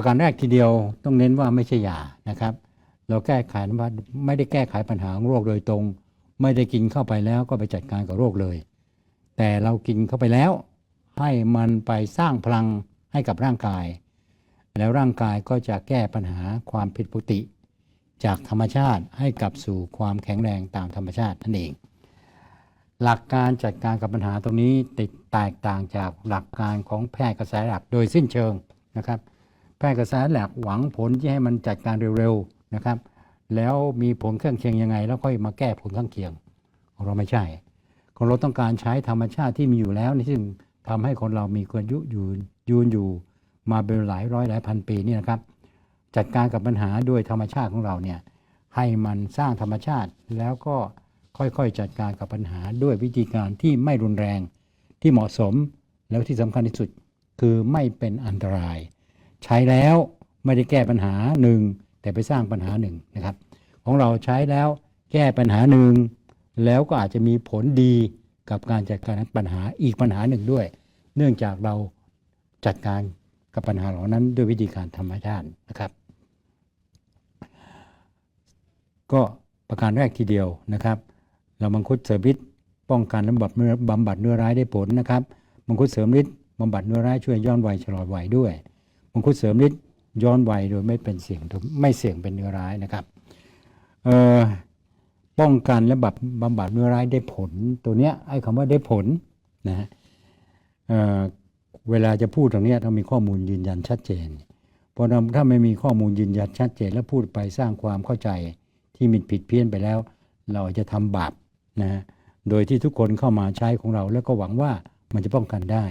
ประการแรกทีเดียวต้องเน้นว่าไม่ใช่ยานะครับ เราแก้ไขว่าไม่ได้แก้ไขปัญหาของโรคโดยตรง ไม่ได้กินเข้าไปแล้วก็ไปจัดการกับโรคเลย แต่เรากินเข้าไปแล้ว ให้มันไปสร้างพลังให้กับร่างกาย แล้วร่างกายก็จะแก้ปัญหาความผิดปกติ จากธรรมชาติให้กลับสู่ความแข็งแรงตามธรรมชาตินั่นเอง หลักการจัดการกับปัญหาตรงนี้ติดแตกต่างจากหลักการของแพทย์กระแสหลักโดยสิ้นเชิงนะครับ แพทย์กระแสหลักหวังผลที่ให้มันจัดการเร็วๆนะครับ แล้วมีผลข้างเคียงยังไง แล้วค่อยมาแก้ผลข้างเคียงของเราไม่ใช่ ของเราต้องการใช้ธรรมชาติที่มีอยู่แล้วนี่ซึ่งทำให้คนเรามีความยุยืนยืนอยู่มาเป็นหลายร้อยหลายพันปีนี่นะครับ จัดการกับปัญหาด้วยธรรมชาติของเราเนี่ยให้มันสร้างธรรมชาติแล้วก็ค่อยๆจัดการกับปัญหาด้วยวิธีการที่ไม่รุนแรงที่เหมาะสมแล้วที่สำคัญที่สุดคือไม่เป็นอันตราย ใช้แล้วไม่ได้แก้ปัญหาหนึ่งแต่ไปสร้างปัญหาหนึ่งนะครับ ของเราใช้แล้วแก้ปัญหาหนึ่งแล้วก็อาจจะมีผลดีกับการจัดการปัญหาอีกปัญหาหนึ่งด้วย เนื่องจากเราจัดการกับปัญหาเหล่านั้นด้วยวิธีการธรรมชาตินะครับ ก็ประการแรกทีเดียวนะครับเรามังคุดเสริมฤทธิ์ป้องกันและบำบัดเนื้อบำบัดเนื้อร้ายได้ผลนะครับมังคุดเสริมฤทธิ์บำบัดเนื้อร้ายช่วยย้อนวัยชะลอวัยด้วย มังคุดเสริมฤทธิ์ย้อนวัยโดยไม่เป็นเสี่ยงไม่เสี่ยงเป็นเนื้อร้ายนะครับป้องกันและบำบบำบัดเนื้อร้ายได้ผลตัวเนี้ยไอ้คำว่าได้ผลนะฮะเเวลาจะพูดตรงเนี้ยต้องมีข้อมูลยืนยันชัดเจน เพราะถ้าไม่มีข้อมูลยืนยันชัดเจน แล้วพูดไปสร้างความเข้าใจที่มินผิดเพี้ยนไปแล้ว เราจะทำบาปนะฮะโดยที่ทุกคนเข้ามาใช้ของเรา แล้วก็หวังว่ามันจะป้องกันได้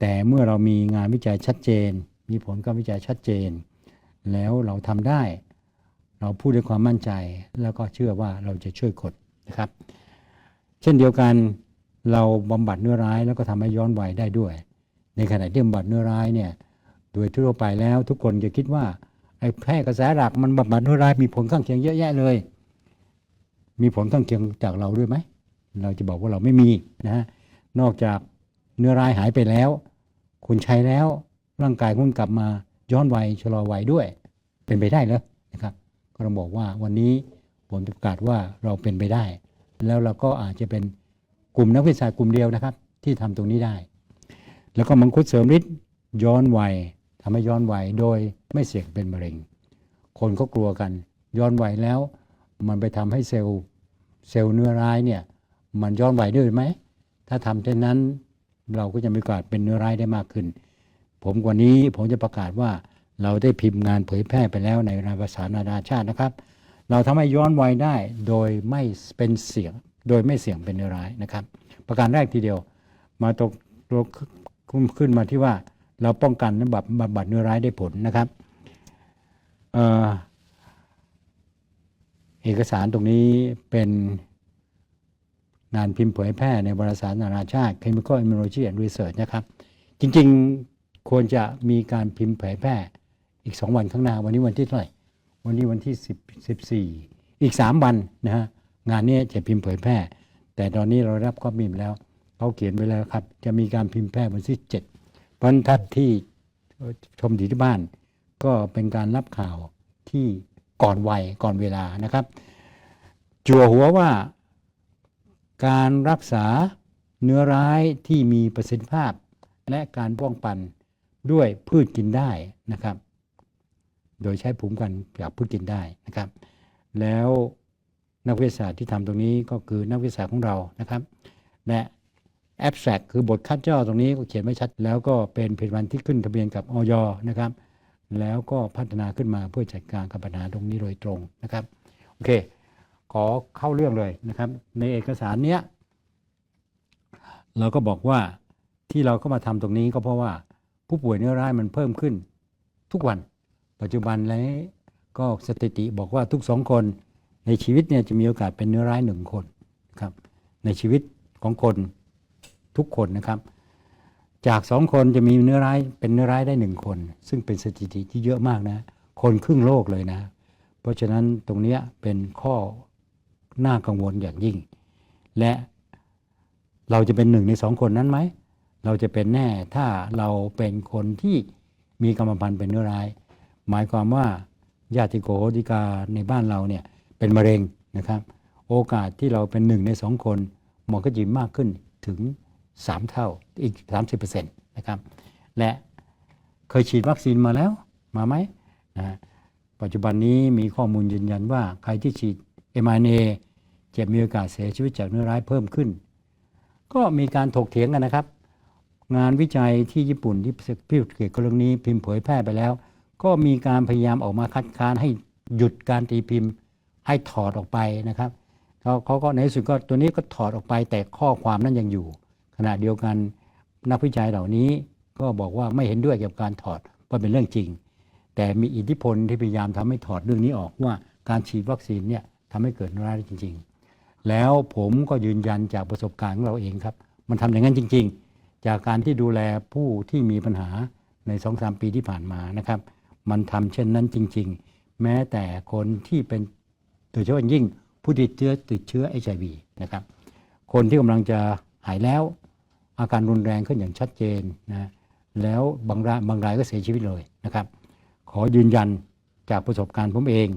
แต่เมื่อเรามีงานวิจัยชัดเจน มีผลการวิจัยชัดเจน แล้วเราทำได้ เราพูดด้วยความมั่นใจ แล้วก็เชื่อว่าเราจะช่วยคนนะครับ เช่นเดียวกันเราบำบัดเนื้อร้ายแล้วก็ทำให้ย้อนวัยได้ด้วย ในขณะที่บำบัดเนื้อร้ายเนี่ยโดยทั่วไปแล้วทุกคนจะคิดว่าไอ้แพร่กระแสหลักมันบำบัดเนื้อร้ายมีผลข้างเคียงเยอะแยะเลย มีผลข้างเคียงจากเราด้วยไหมเราจะบอกว่าเราไม่มีนะฮะนอกจากเนื้อร้ายหายไปแล้ว คุณใช้แล้ว ร่างกายคุณกลับมาย้อนวัยชะลอวัยด้วย เป็นไปได้เหรอนะครับ ก็ต้องบอกว่าวันนี้ผมประกาศว่าเราเป็นไปได้ แล้วเราก็อาจจะเป็นกลุ่มนักวิชากลุ่มเดียวนะครับ ที่ทำตรงนี้ได้ แล้วก็มังคุดเสริมฤทธิ์ย้อนวัยทำให้ย้อนวัยโดยไม่เสี่ยงเป็นมะเร็ง คนก็กลัวกัน ย้อนวัยแล้ว มันไปทำให้เซลล์เซลล์เนื้อร้ายเนี่ยมันย้อนวัยด้วยไหมถ้าทำเช่นนั้นเราก็จะมีโอกาสเป็นเนื้อร้ายได้มากขึ้น ผมว่านี้ผมจะประกาศว่าเราได้พิมพ์งานเผยแพร่ไปแล้วในภาษานานาชาตินะครับ เราทำให้ย้อนวัยได้โดยไม่เป็นเสียง โดยไม่เสี่ยงเป็นเนื้อร้ายนะครับ ประการแรกทีเดียว มาตกตัวขึ้นมาที่ว่าเราป้องกันและแบบบำบัดเนื้อร้ายได้ผลนะครับเออเอกสารตรงนี้เป็นงานพิมพ์เผยแพร่ในวารสารนานาชาติ Chemical Immunology and Research นะครับ จริง ๆ ควรจะมีการพิมพ์เผยแพร่อีก 2 วันข้างหน้า วันนี้วันที่เท่าไหร่ วันนี้วันที่10 14 อีก 3 วันนะฮะงานนี้จะพิมพ์เผยแพร่ แต่ตอนนี้เรารับข้อมูลแล้วเขาเขียนไว้แล้วครับ จะมีการพิมพ์แพร่วันที่7เพราะฉะนั้นท่านที่ชมอยู่ที่บ้าน ก็เป็นการรับข่าวที่ก่อนวัยก่อนเวลานะครับ จั่วหัวว่าการรักษาเนื้อร้ายที่มีประสิทธิภาพ และการป้องกัน ด้วยพืชกินได้นะครับ โดยใช้ภูมิกันจากพืชกินได้นะครับ แล้วนักวิทยาศาสตร์ที่ทำตรงนี้ก็คือนักวิทยาศาสตร์ของเรานะครับและแอบแตรกคือบทคัดย่อตรงนี้ก็เขียนไว้ชัด แล้วก็เป็นผลิตภัณฑ์ที่ขึ้นทะเบียนกับออยนะครับ แล้วก็พัฒนาขึ้นมาเพื่อจัดการกับปัญหาตรงนี้โดยตรงนะครับโอเค ขอเข้าเรื่องเลยนะครับ ในเอกสารเนี้ยเราก็บอกว่าที่เราเข้ามาทำตรงนี้ก็เพราะว่า ผู้ป่วยเนื้อร้ายมันเพิ่มขึ้น ทุกวัน ปัจจุบันแล้วก็สถิติบอกว่าทุกสองคนในชีวิตเนี่ยจะมีโอกาสเป็นเนื้อร้ายหนึ่งคนครับในชีวิตของคนทุกคนนะครับ จากสองคนจะมีเนื้อร้ายเป็นเนื้อร้ายได้หนึ่งคน ซึ่งเป็นสถิติที่เยอะมากนะ คนครึ่งโลกเลยนะ เพราะฉะนั้นตรงนี้เป็นข้อน่ากังวลอย่างยิ่ง และเราจะเป็นหนึ่งในสองคนนั้นไหม เราจะเป็นแน่ถ้าเราเป็นคนที่มีกรรมพันธุ์เป็นเนื้อร้าย หมายความว่าญาติโกโหติกาในบ้านเราเนี่ยเป็นมะเร็งนะครับ โอกาสที่เราเป็นหนึ่งในสองคนมันก็จะมากขึ้นถึง 3 เท่าอีก 30%นะครับ และเคยฉีดวัคซีนมาแล้วมาไหมนะปัจจุบันนี้มีข้อมูลยืนยันว่าใครที่ฉีด m อ n a จะมีโอกาสเสียชีวิตจากเนื้อร้ายเพิ่มขึ้น ก็มีการถกเถียงกันนะครับ งานวิจัยที่ญี่ปุ่นที่พิมพ์เกี่ยวกับเรื่องนี้พิมพ์เผยแพร่ไปแล้ว ก็มีการพยายามออกมาคัดค้านให้หยุดการตีพิมพ์ให้ถอดออกไปนะครับเขาเขาก็ในที่สุดก็ตัวนี้ก็ถอดออกไปแต่ข้อความนั้นยังอยู่ ขณะเดียวกันนักวิจัยเหล่านี้ก็บอกว่าไม่เห็นด้วยเกี่ยวกับการถอดว่าเป็นเรื่องจริง แต่มีอิทธิพลที่พยายามทำให้ถอดเรื่องนี้ออกว่าการฉีดวัคซีนเนี่ยทำให้เกิดนร้ายได้จริง ๆ แล้วผมก็ยืนยันจากประสบการณ์ของเราเองครับ มันทำอย่างนั้นจริง ๆ จากการที่ดูแลผู้ที่มีปัญหาในสองสามปีที่ผ่านมานะครับ มันทำเช่นนั้นจริง ๆ แม้แต่คนที่เป็นโดยเฉพาะอยิ่งผู้ติดเชื้อติดเชื้อ HIV นะครับ คนที่กำลังจะหายแล้ว อาการรุนแรงขึ้นอย่างชัดเจนนะแล้วบางรายบางรายก็เสียชีวิตเลยนะครับ ขอยืนยันจากประสบการณ์ผมเอง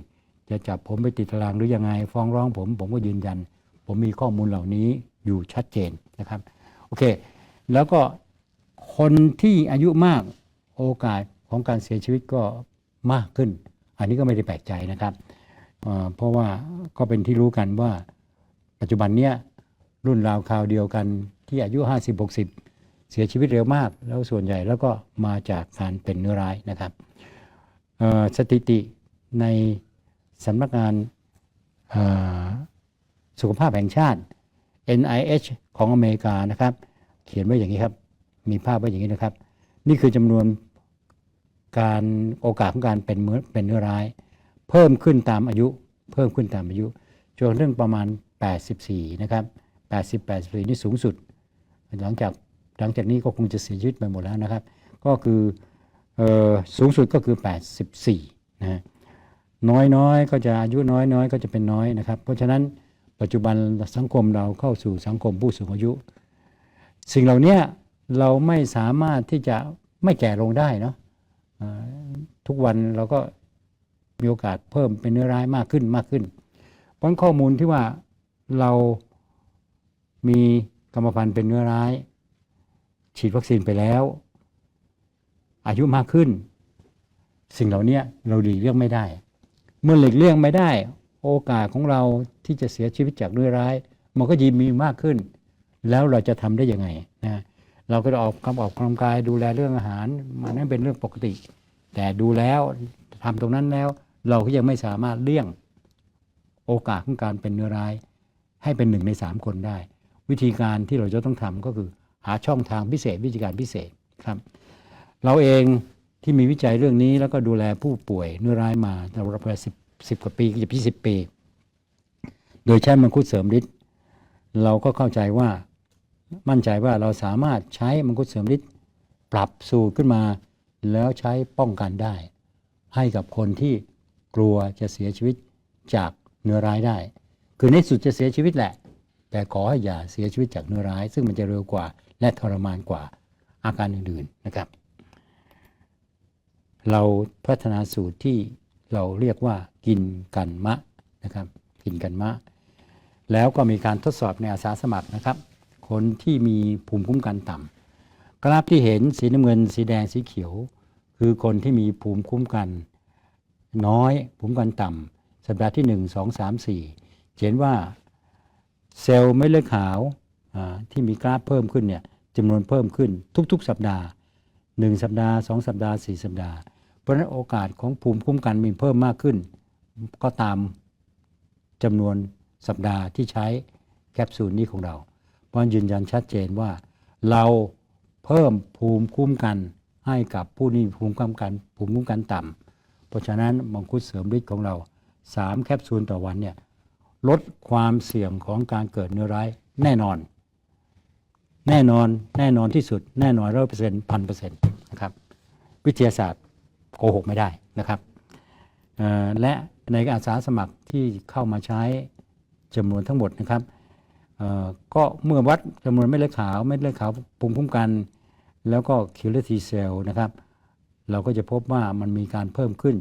จะจับผมไปติดตารางหรือยังไง ฟ้องร้องผม ผมก็ยืนยัน ผมมีข้อมูลเหล่านี้อยู่ชัดเจนนะครับ โอเค แล้วก็คนที่อายุมากโอกาสของการเสียชีวิตก็มากขึ้น อันนี้ก็ไม่ได้แปลกใจนะครับเพราะว่าก็เป็นที่รู้กันว่าปัจจุบันเนี้ยรุ่นราวคราวเดียวกันที่อายุ 50-60 เสียชีวิตเร็วมาก แล้วส่วนใหญ่แล้วก็มาจากการเป็นเนื้อร้ายนะครับสถิติในสำนักงานสุขภาพแห่งชาติ NIH ของอเมริกานะครับ เขียนไว้อย่างนี้ครับ มีภาพไว้อย่างนี้นะครับ นี่คือจำนวนการโอกาสของการเป็นเนื้อเป็นเนื้อร้าย เพิ่มขึ้นตามอายุ เพิ่มขึ้นตามอายุจนเรื่องประมาณ 84 นะครับ 80 84 นี่สูงสุด หลังจากหลังจากนี้ก็คงจะเสียชีวิตไปหมดแล้วนะครับ ก็คืออสูงสุดก็คือ 84 นะน้อยน้อยก็จะอายุน้อยน้อยก็จะเป็นน้อยนะครับ เพราะฉะนั้นปัจจุบันสังคมเราเข้าสู่สังคมผู้สูงอายุ สิ่งเหล่านี้เราไม่สามารถที่จะไม่แก่ลงได้เนาะทุกวันเราก็มีโอกาสเพิ่มเป็นเนื้อร้ายมากขึ้นมากขึ้น เพราะข้อมูลที่ว่าเรามีกรรมพันธุ์เป็นเนื้อร้าย ฉีดวัคซีนไปแล้ว อายุมากขึ้น สิ่งเหล่านี้เราหลีกเลี่ยงไม่ได้ เมื่อหลีกเลี่ยงไม่ได้ โอกาสของเราที่จะเสียชีวิตจากเนื้อร้าย มันก็ยิ่งมีมากขึ้น แล้วเราจะทำได้ยังไงนะเราก็จะออกคำออกกำลังกายดูแลเรื่องอาหารมันนั่นเป็นเรื่องปกติ แต่ดูแล้วทำตรงนั้นแล้ว เราก็ยังไม่สามารถเลี่ยงโอกาสของการเป็นเนื้อร้าย ให้เป็นหนึ่งในสามคนได้ วิธีการที่เราจะต้องทำก็คือหาช่องทางพิเศษวิธีการพิเศษครับ เราเองที่มีวิจัยเรื่องนี้แล้วก็ดูแลผู้ป่วยเนื้อร้ายมาเราประมาณสิบสิบกว่าปีเกือบยี่สิบปี โดยใช้มังคุดเสริมฤทธิ์เราก็เข้าใจว่า มั่นใจว่าเราสามารถใช้มังคุดเสริมฤทธิ์ปรับสูตรขึ้นมา แล้วใช้ป้องกันได้ ให้กับคนที่กลัวจะเสียชีวิตจากเนื้อร้ายได้ คือในสุดจะเสียชีวิตแหละ แต่ขอให้อย่าเสียชีวิตจากเนื้อร้าย ซึ่งมันจะเร็วกว่า และทรมานกว่าอาการอื่นๆนะครับ เราพัฒนาสูตรที่เราเรียกว่ากินกันมะนะครับกินกันมะ แล้วก็มีการทดสอบในอาสาสมัครนะครับ คนที่มีภูมิคุ้มกันต่ำกราฟที่เห็นสีน้ำเงิน สีแดงสีเขียว คือคนที่มีภูมิคุ้มกัน น้อยภูมิคุ้มกันต่ำสัปดาห์ที่ 1 2 3 4เห็นว่าเซลล์เม็ดเลือดขาวที่มีกราฟเพิ่มขึ้นเนี่ยจำนวนเพิ่มขึ้นทุก ๆ สัปดาห์ 1 สัปดาห์ 2 สัปดาห์ 4 สัปดาห์ เพราะฉะนั้นโอกาสของภูมิคุ้มกันมีเพิ่มมากขึ้น ก็ตามจำนวนสัปดาห์ที่ใช้แคปซูลนี้ของเรา เพราะยืนยันชัดเจนว่า เราเพิ่มภูมิคุ้มกันให้กับผู้ที่ภูมิคุ้มกัน ภูมิคุ้มกันต่ำเพราะฉะนั้นมังคุดเสริมฤทธิ์ของเรา 3 แคปซูลต่อวันเนี่ยลดความเสี่ยงของการเกิดเนื้อร้ายแน่นอน แน่นอนแน่นอนที่สุด แน่นอนร้อยเปอร์เซ็นต์พันเปอร์เซ็นต์นะครับวิทยาศาสตร์โกหกไม่ได้นะครับและในอาสาสมัครที่เข้ามาใช้จำนวนทั้งหมดนะครับ ก็เมื่อวัดจำนวนเม็ดเลือดขาวเม็ดเลือดขาวภูมิคุ้มกัน แล้วก็คิลเลอร์ทีเซลนะครับ เราก็จะพบว่ามันมีการเพิ่มขึ้น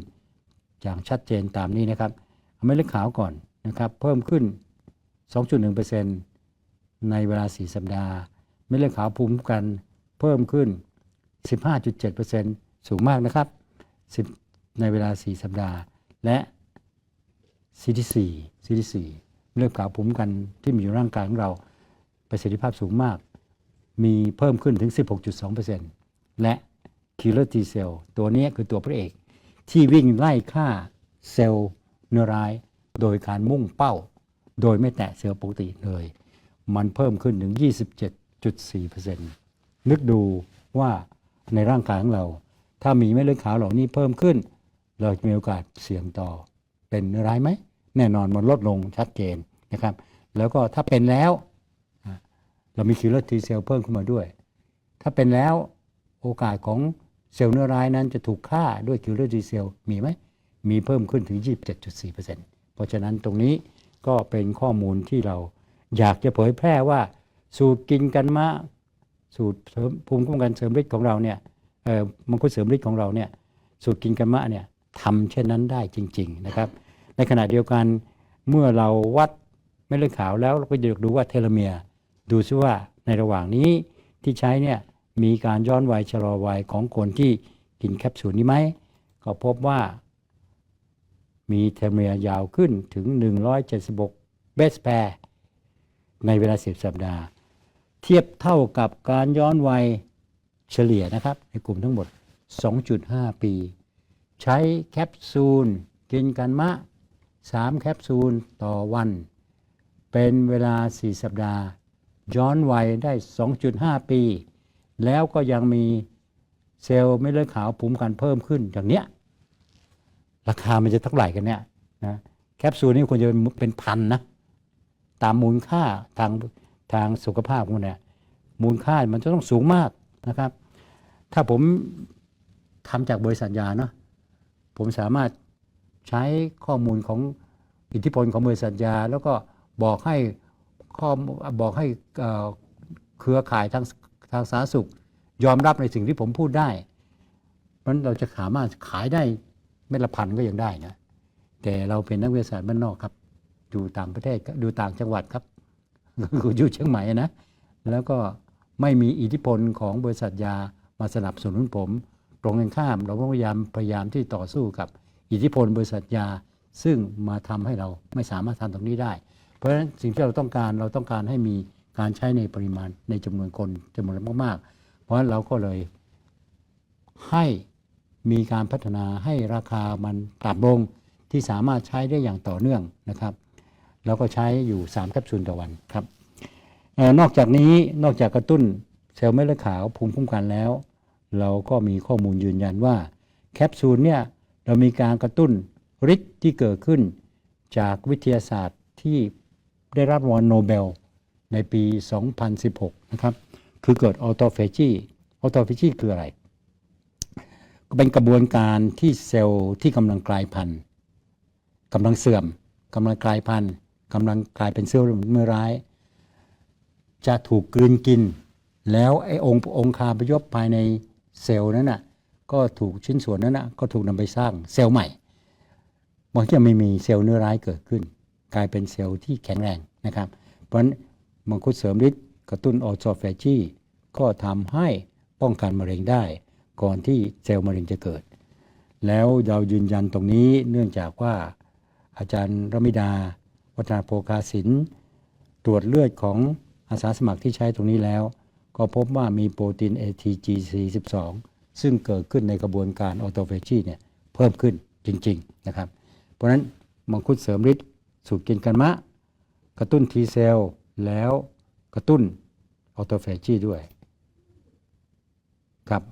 อย่างชัดเจนตามนี้นะครับเอาเม็ดเลือดขาวก่อนนะครับ เพิ่มขึ้น 2.1%ในเวลา 4 สัปดาห์ เม็ดเลือดขาวภูมิคุ้มกันเพิ่มขึ้น 15.7%สูงมากนะครับ 10 ในเวลา 4 สัปดาห์ และ CD4 CD4 เลือดขาวภูมิกันที่มีอยู่ในร่างกายของเราประสิทธิภาพสูงมาก มีเพิ่มขึ้นถึง 16.2%และ killer T cell ตัวนี้คือตัวพระเอก ที่วิ่งไล่ฆ่าเซลล์เนื้อร้าย โดยการมุ่งเป้า โดยไม่แตะเซลล์ปกติเลย มันเพิ่มขึ้นถึง 27.4%นึกดูว่าในร่างกายของเรา ถ้ามีเม็ดเลือดขาวเหล่านี้เพิ่มขึ้น เราจะมีโอกาสเสี่ยงต่อเป็นเนื้อร้ายไหม แน่นอนมันลดลงชัดเจนนะครับ แล้วก็ถ้าเป็นแล้ว เรามีคิลเลอร์ทีเซลเพิ่มขึ้นมาด้วย ถ้าเป็นแล้วโอกาสของเซลล์เนื้อร้ายนั้นจะถูกฆ่าด้วยคิลเลอร์ทีเซลมีไหมมีเพิ่มขึ้นถึง 27.4%เพราะฉะนั้นตรงนี้ก็เป็นข้อมูลที่เราอยากจะเผยแพร่ว่า สูตรกินกันมะสูตรเสริมภูมิคุ้มกันเสริมฤทธิ์ของเราเนี่ยเออมังคุดเสริมฤทธิ์ของเราเนี่ยสูตรกินกันมะเนี่ยทำเช่นนั้นได้จริง ๆ นะครับ ในขณะเดียวกันเมื่อเราวัดเม็ดเลือดขาวแล้วเราก็จะดูว่าเทโลเมียร์ดูซิว่าในระหว่างนี้ที่ใช้เนี่ยมีการย้อนวัยชะลอวัยของคนที่กินแคปซูลนี้ไหมก็พบว่า มีเทโลเมียร์ยาวขึ้นถึง 176 เบสแปร์ในเวลา 10 สัปดาห์ เทียบเท่ากับการย้อนวัยเฉลี่ยนะครับ ในกลุ่มทั้งหมด 2.5 ปี ใช้แคปซูล กินกันมะ 3 แคปซูลต่อวัน เป็นเวลา 4 สัปดาห์ ย้อนวัยได้ 2.5 ปี แล้วก็ยังมีเซลล์ไม่เลือดขาวภูมิกันเพิ่มขึ้นอย่างเนี้ยราคามันจะเท่าไหร่กันเนี่ยนะแคปซูลนี่ควรจะเป็นพันนะ ตามมูลค่าทางทางสุขภาพของเนี่ยมูลค่ามันจะต้องสูงมากนะครับ ถ้าผมทำจากบริษัทยาเนาะผมสามารถ ใช้ข้อมูลของอิทธิพลของบริษัทยา แล้วก็บอกให้ข้อบอกให้เครือข่ายทางทางสาธารณสุข ยอมรับในสิ่งที่ผมพูดได้ เพราะนั้นเราจะสามารถขายได้เม็ดละพันก็ยังได้นะแต่เราเป็นนักวิทยาศาสตร์บ้านนอกครับดูต่างประเทศดูต่างจังหวัดครับอยู่เชียงใหม่นะ แล้วก็ไม่มีอิทธิพลของบริษัทยามาสนับสนุนผม ตรงกันข้าม เราพยายามพยายามที่ต่อสู้กับ อิทธิพลบริษัทยา ซึ่งมาทำให้เราไม่สามารถทำตรงนี้ได้ เพราะฉะนั้นสิ่งที่เราต้องการเราต้องการให้มีการใช้ในปริมาณในจำนวนคนจำนวนมากๆ เพราะฉะนั้นเราก็เลยให้มีการพัฒนาให้ราคามันปรับลงที่สามารถใช้ได้อย่างต่อเนื่องนะครับแล้วก็ใช้อยู่ 3 แคปซูลต่อวันครับออนอกจากนี้นอกจากกระตุ้นเซลล์เม็ดเลือดขาวภูมิคุ้มกันแล้ว เราก็มีข้อมูลยืนยันว่าแคปซูลเนี่ย เรามีการกระตุ้นฤทธิ์ที่เกิดขึ้นจากวิทยาศาสตร์ที่ได้รับรางวัลโนเบลในปี 2016 นะครับ คือเกิดออโตเฟจีออโตเฟจีคืออะไร ก็เป็นกระบวนการที่เซลล์ที่กำลังกลายพันธุ์กำลังเสื่อมกำลังกลายพันธุ์กำลังกลายเป็นเซลล์เมื่อร้าย จะถูกกลืนกิน แล้วไอ้องค์องคาพยพภายในเซลล์นั้นน่ะ ก็ถูกชิ้นส่วนนั้นนะก็ถูกนำไปสร้างเซลล์ใหม่บางทีไม่มีเซลล์เนื้อร้ายเกิดขึ้น กลายเป็นเซลล์ที่แข็งแรงนะครับ เพราะฉะนั้นมังคุดเสริมฤทธิ์กระตุ้นออโตแฟจีก็ทำให้ป้องกันมะเร็งได้ ก่อนที่เซลล์มะเร็งจะเกิด แล้วเรายืนยันตรงนี้เนื่องจากว่าอาจารย์รมิดา วัฒนาโภคาสินตรวจเลือดของอาสาสมัครที่ใช้ตรงนี้แล้ว ก็พบว่ามีโปรตีน ATG42 ซึ่งเกิดขึ้นในกระบวนการออโตเฟจีเนี่ยเพิ่มขึ้นจริงๆนะครับ เพราะฉะนั้นมังคุดเสริมฤทธิ์สูตรกินกันมะ กระตุ้น T เซลล์แล้วกระตุ้นออโตเฟจีด้วยครับ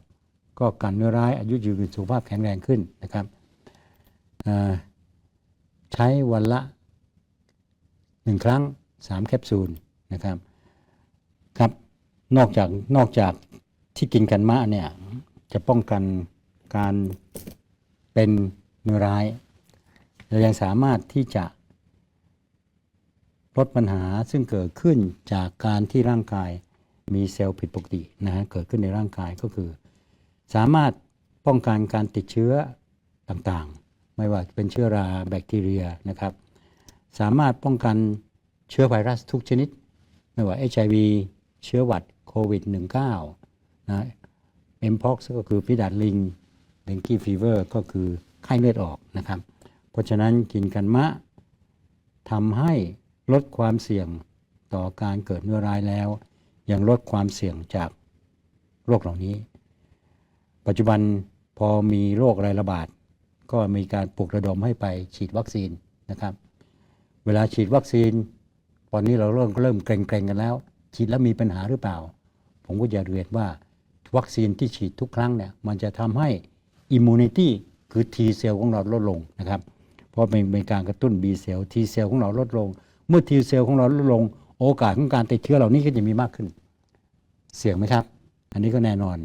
ก็กันเนื้อร้ายอายุยืนสุขภาพแข็งแรงขึ้นนะครับใช้วันละหนึ่งครั้งสามแคปซูลนะครับครับนอกจากนอกจากที่กินกันมะเนี่ย จะป้องกันการเป็นเนื้อร้าย เรายังสามารถที่จะลดปัญหาซึ่งเกิดขึ้นจากการที่ร่างกายมีเซลล์ผิดปกตินะฮะเกิดขึ้นในร่างกายก็คือ สามารถป้องกันการติดเชื้อต่างๆ ไม่ว่าเป็นเชื้อราแบคทีเรียนะครับ สามารถป้องกันเชื้อไวรัสทุกชนิด ไม่ว่า HIV เชื้อหวัดโควิด -19 นะ mpox ก็คือพิษดาดลิงเดงกี้ฟีเวอร์ก็คือไข้เลือดออกนะครับ เพราะฉะนั้นกินกันมะทำให้ลดความเสี่ยงต่อการเกิดเนื้อร้ายแล้ว ยังลดความเสี่ยงจากโรคเหล่านี้ ปัจจุบันพอมีโรคอะไรระบาด ก็มีการปลุกระดมให้ไปฉีดวัคซีนนะครับ เวลาฉีดวัคซีน ตอนนี้เราเริ่มเริ่มเกรงๆกันแล้ว ฉีดแล้วมีปัญหาหรือเปล่า ผมก็จะเรียนว่า วัคซีนที่ฉีดทุกครั้งเนี่ยมันจะทำให้อิมมูนิตี้คือ T เซลล์ของเราลดลงนะครับ เพราะเป็นเป็นการกระตุ้น B เซลล์ T เซลล์ของเราลดลง เมื่อ T เซลล์ของเราลดลง โอกาสของการติดเชื้อเหล่านี้ก็จะมีมากขึ้น เสี่ยงไหมครับ อันนี้ก็แน่นอน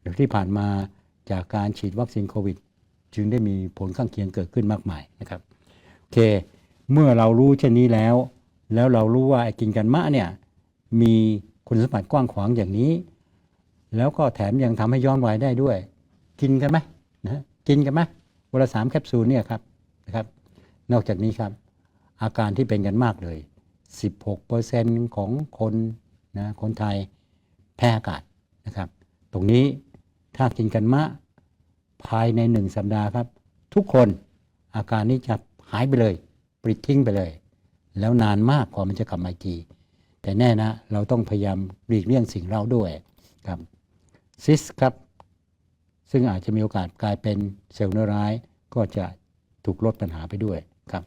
เดี๋ยที่ผ่านมาจากการฉีดวัคซีนโควิด จึงได้มีผลข้างเคียงเกิดขึ้นมากมายนะครับโอเค เมื่อเรารู้เช่นนี้แล้ว แล้วเรารู้ว่าไอ้กินกันมะเนี่ยมีคุณสมบัติกว้างขวางอย่างนี้ แล้วก็แถมยังทำให้ย้อนวัยได้ด้วย กินกันไหมนะกินกันไหมวันละสามแคปซูลเนี่ยครับนะครับ นอกจากนี้ครับ อาการที่เป็นกันมากเลย 16%ของคนนะคนไทยแพ้อากาศนะครับ ตรงนี้ถ้ากินกันมะภายในหนึ่งสัปดาห์ครับ ทุกคนอาการนี้จะหายไปเลยปลิดทิ้งไปเลย แล้วนานมากกว่ามันจะกลับมาอีกทีแต่แน่นะ เราต้องพยายามหลีกเลี่ยงสิ่งเราด้วยครับ ซิสครับ ซึ่งอาจจะมีโอกาสกลายเป็นเซลล์เนื้อร้าย ก็จะถูกลดปัญหาไปด้วยครับ